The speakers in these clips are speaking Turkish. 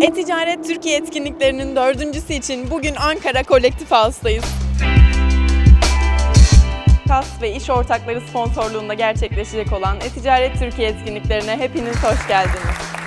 E-Ticaret Türkiye etkinliklerinin dördüncüsü için bugün Ankara Kolektif House'dayız. KAS ve iş ortakları sponsorluğunda gerçekleşecek olan E-Ticaret Türkiye etkinliklerine hepiniz hoş geldiniz.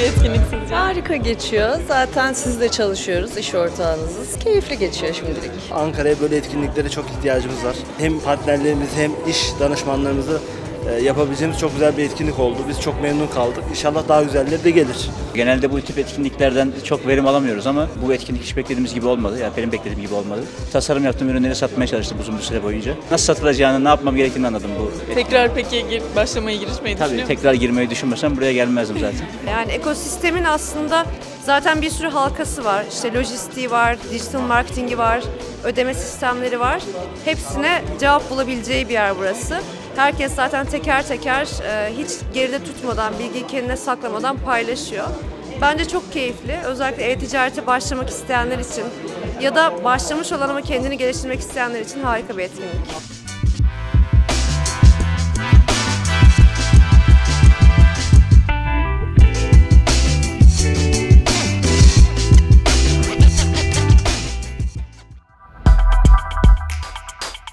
Geçiyor etkinlik sizce? Harika geçiyor. Zaten sizle çalışıyoruz, iş ortağınızız. Keyifli geçiyor şimdilik. Ankara'ya böyle etkinliklere çok ihtiyacımız var. Hem partnerlerimiz hem iş danışmanlarımızı yapabileceğimiz çok güzel bir etkinlik oldu. Biz çok memnun kaldık. İnşallah daha güzelleri de gelir. Genelde bu tip etkinliklerden çok verim alamıyoruz ama bu etkinlik hiç beklediğimiz gibi olmadı. Yani benim beklediğim gibi olmadı. Tasarım yaptığım ürünleri satmaya çalıştım uzun bir süre boyunca. Nasıl satılacağını, ne yapmam gerektiğini anladım bu. Tekrar peki gir, başlamaya girişmeyi Tabii düşünüyor musunuz? tekrar girmeyi düşünmesem buraya gelmezdim zaten. Yani ekosistemin aslında zaten bir sürü halkası var. İşte lojistiği var, dijital marketingi var, ödeme sistemleri var. Hepsine cevap bulabileceği bir yer burası. Herkes zaten teker teker e, hiç geride tutmadan, bilgiyi kendine saklamadan paylaşıyor. Bence çok keyifli. Özellikle e-ticarete başlamak isteyenler için ya da başlamış olan ama kendini geliştirmek isteyenler için harika bir etkinlik.